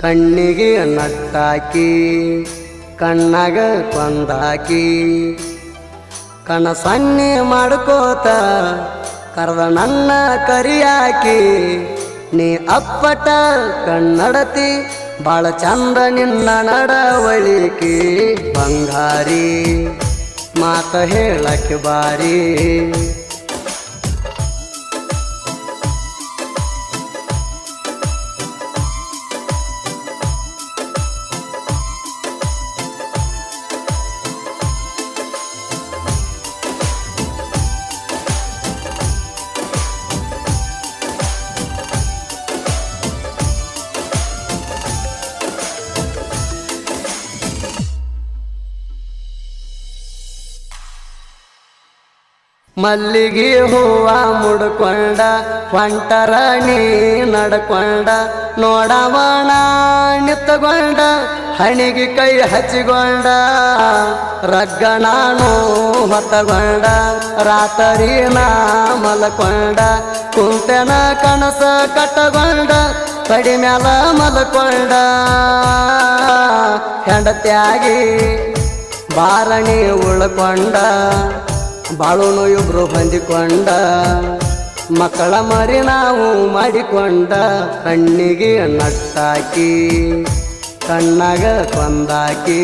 ಕಣ್ಣಿಗೆ ನಟ್ಟಾಕಿ ಕಣ್ಣಾಗ ಕೊಂದಾಕಿ. ಕಣ ಸನ್ನೆ ಮಾಡ್ಕೋತ ಕರೆದ ನನ್ನ ಕರಿಯಾಕಿ, ನೀ ಅಪ್ಪಟ ಕನ್ನಡತಿ ಬಾಳ ಚಂದ ನಿನ್ನ ನಡವಳಿಕೆ. ಬಂಗಾರಿ, ಮಾತ ಹೇಳಕ್ಕೆ ಬಾರಿ. ಮಲ್ಲಿಗೆ ಹೂವ ಮುಡ್ಕೊಂಡ ಹೊಂಟರಣಿ ನಡ್ಕೊಂಡ ನೋಡವಣ ನಿತ್ತಗೊಂಡ ಹಣಿಗೆ ಕೈ ಹಚ್ಚಿಕೊಂಡ ರಗ್ಗಣಾನು ಹೊತ್ತಗೊಂಡ ರಾತರಿ ನಾ ಮಲ್ಕೊಂಡ ಕುಂತೆನ ಕನಸ ಕಟ್ಟಗೊಂಡ ಕಡಿ ಮ್ಯಾಲ ಮಲ್ಕೊಂಡ. ಹೆಂಡತ್ಯಾಗಿ ಬಾರಣಿ ಉಳ್ಕೊಂಡ ಬಾಳುನು ಇಬ್ರು ಹೊಂದಿಕೊಂಡ ಮಕ್ಕಳ ಮರಿ ನಾವು ಮಾಡಿಕೊಂಡ ಕಣ್ಣಿಗೆ ನಟ್ಟಾಕಿ ಕಣ್ಣಾಗ ಕೊಂದಾಕಿ.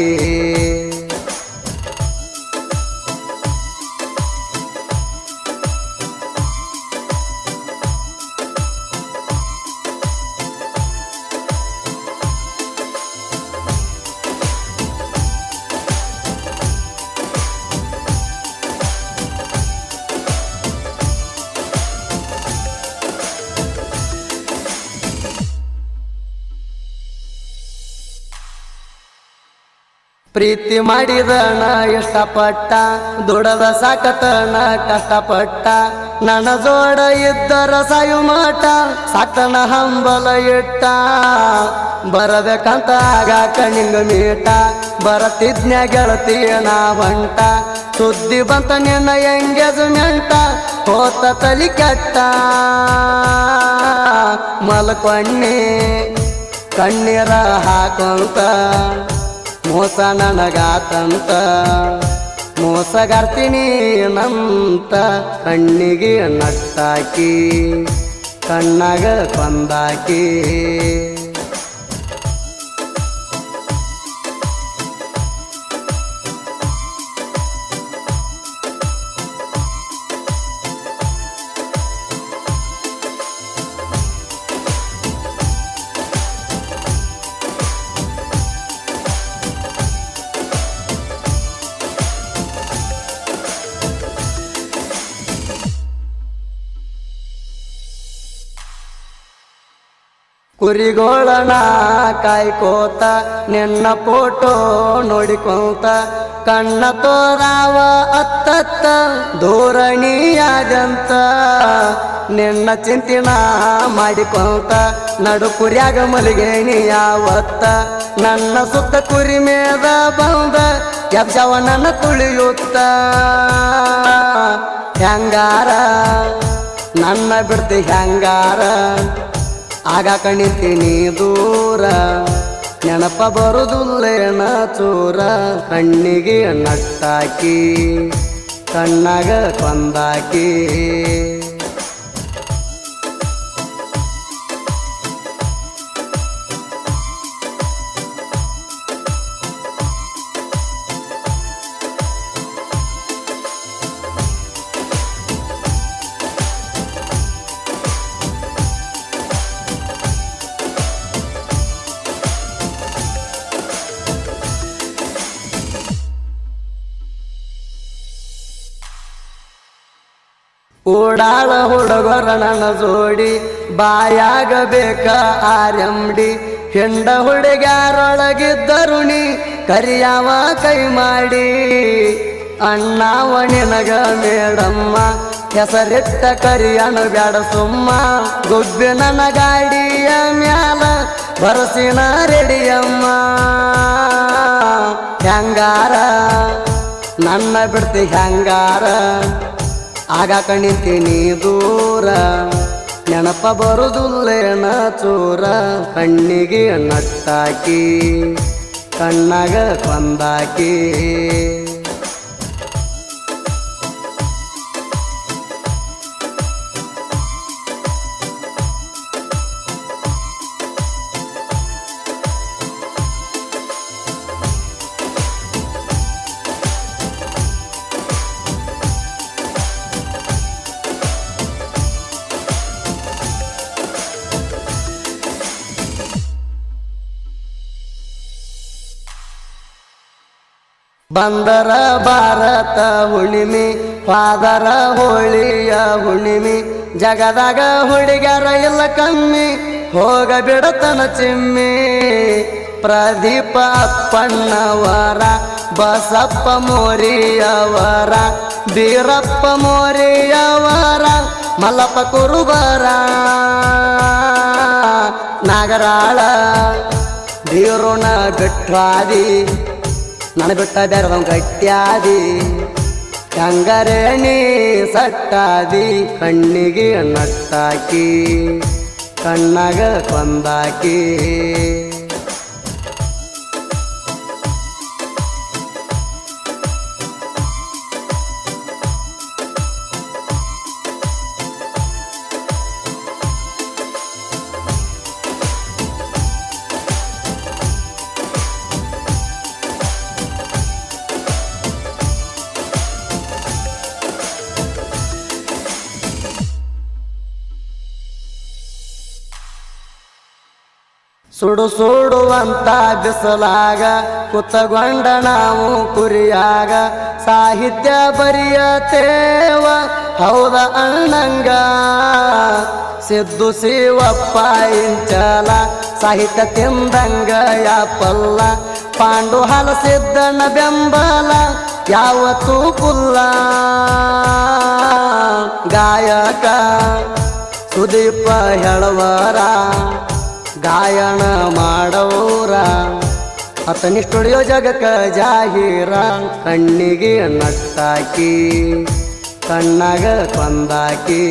ಪ್ರೀತಿ ಮಾಡಿದಣ ಇಷ್ಟಪಟ್ಟ, ದುಡದ ಸಾಕತನ ಕಷ್ಟಪಟ್ಟ ನನ್ನ ಜೋಡ ಇದ್ದರ ಸಾಯು ಮಾಟ ಸಾಕನ ಹಂಬಲ ಇಟ್ಟ. ಬರಬೇಕಂತ ಆಗ ನಿಂಗ ಮೀಟ, ಬರತಿದ್ನ್ಯ ಗೆಳತಿಯ ನಾ ಬಂಟ. ಸುದ್ದಿ ಬಂತ ನಿನ್ನ ಎಂಗೇಜ್ಮೆಂಟ, ಹೋತ ತಲಿ ಕೆಟ್ಟ. ಮಲ್ಕೊಣ್ಣಿ, ಕಣ್ಣೀರ ಹಾಕೊಂತ. ಮೋಸ ನನಗಾತಂತ ಮೋಸಗಾರ್ತೀನಿ ನಂತ ಕಣ್ಣಿಗೆ ನಟ್ಟಾಕಿ ಕಣ್ಣಾಗ ಕೊಂದಾಕಿ. ಕುರಿಗೋಳನ ಕಾಯ್ಕೋತ, ನಿನ್ನ ಫೋಟೋ ನೋಡಿಕೋತ. ಕಣ್ಣ ತೋರಾವ ಅತ್ತತ್ತ ಧೋರಣಿಯಾದಂತ ನಿನ್ನ ಚಿಂತಿನ ಮಾಡಿಕೊಂತ, ನಡು ಕುರಿಯಾಗ ಮಲಿಗೇಣಿ ಯಾವತ್ತ. ನನ್ನ ಸುತ್ತ ಕುರಿ ಮೇದ ಬಂದ ಯಬ್ಸವ ನನ್ನ ತುಳಿಯುತ್ತ. ಹೆಂಗಾರ ನನ್ನ ಬಿಡ್ತಿ ಹೆಂಗಾರ ಆಗ ಕಣಿತೀನಿ ದೂರ. ನೆನಪ ಬರುದುಲ್ಲೇನ ಚೂರ. ಕಣ್ಣಿಗೆ ನಟ್ಟಾಕಿ ಕಣ್ಣಾಗ ಕೊಂದಾಕಿ. ಓಡಾಳ ಹುಡುಗರಣನ ಜೋಡಿ, ಬಾಯಾಗಬೇಕ ಆರ್ಯಂಡಿ. ಹೆಂಡ ಹುಡುಗ್ಯಾರೊಳಗಿದ್ದರುಣಿ ಕರಿಯಾವ ಕೈ ಮಾಡಿ. ಅಣ್ಣಾವ ನಿನಗ ಮೇಡಮ್ಮ, ಹೆಸರಿಟ್ಟ ಕರಿಯನು ಬ್ಯಾಡ ಸುಮ್ಮ. ಗುಬ್ಬಿ ನನ್ನ ಗಾಡಿಯ ಮ್ಯಾಲ, ಬರಸಿನ ರೆಡಿಯಮ್ಮ. ಹೆಂಗಾರ, ನನ್ನ ಬಿಡ್ತಿ ಹೆಂಗಾರ. ಆಗ ಕಣಿತೀನಿ ದೂರ. ನೆನಪ ಬರುದುಲ್ಲೇನ ಚೂರ. ಕಣ್ಣಿಗೆ ನಟ್ಟಾಕಿ ಕಣ್ಣಾಗ ಕೊಂದಾಕಿ. ಬಂದರ ಭಾರತ ಹುಣ್ಣಿಮೆ ಪಾದರ ಹೋಳಿಯ ಹುಣ್ಣಿಮೆ ಜಗದಾಗ ಹುಡುಗರ ಇಲ್ಲ ಕಮ್ಮಿ, ಹೋಗ ಬಿಡತನ ಚಿಮ್ಮಿ. ಪ್ರದೀಪ ಅಪ್ಪಣ್ಣವರ ಬಸಪ್ಪ ಮೋರಿಯವರ, ಬೀರಪ್ಪ ಮೋರಿಯವರ, ಮಲ್ಲಪ್ಪ ಕುರುಬರ. ನಾಗರಾಳ ಬೀರುಣ ಗಟ್ವಾದಿ ನನ್ನ ಬಿಟ್ಟ ಬೆರವ ಗಟ್ಟ್ಯಾದಿ. ಕಂಗರಣಿ ಸಟ್ಟಾದಿ. ಕಣ್ಣಿಗೆ ನಟ್ಟಾಕಿ ಕಣ್ಣಾಗ ಕೊಂದಾಕಿ. ಸುಡು ಸುಡುವಂತ ಬಿಸಲಾಗ ಕುತ್ತಗೊಂಡ ನಾವು ಕುರಿಯಾಗ. ಸಾಹಿತ್ಯ ಬರೆಯತೇವ, ಹೌದ ಅಣ್ಣಂಗ? ಸಿದ್ದು ಶಿವಪ್ಪ ಇಂಚಲ, ಸಾಹಿತ್ಯ ತಿಂದಂಗ ಯಾಪಲ್ಲ. ಪಾಂಡು ಹಲಸಿದ್ದಣ್ಣ ಬೆಂಬಲ, ಯಾವತ್ತೂ ಕುಲ್ಲ. ಗಾಯಕ ಸುದೀಪ ಹೇಳುವರ ಮಾಡವರ ಅತನಿ ಸ್ಟುಡಿಯೋ ಜಗಕ್ಕ ಜಾಹೀರ ಕಣ್ಣಿಗೆ ನಟ್ಟಾಕಿ ಕಣ್ಣಾಗ ಕೊಂದಾಕಿ.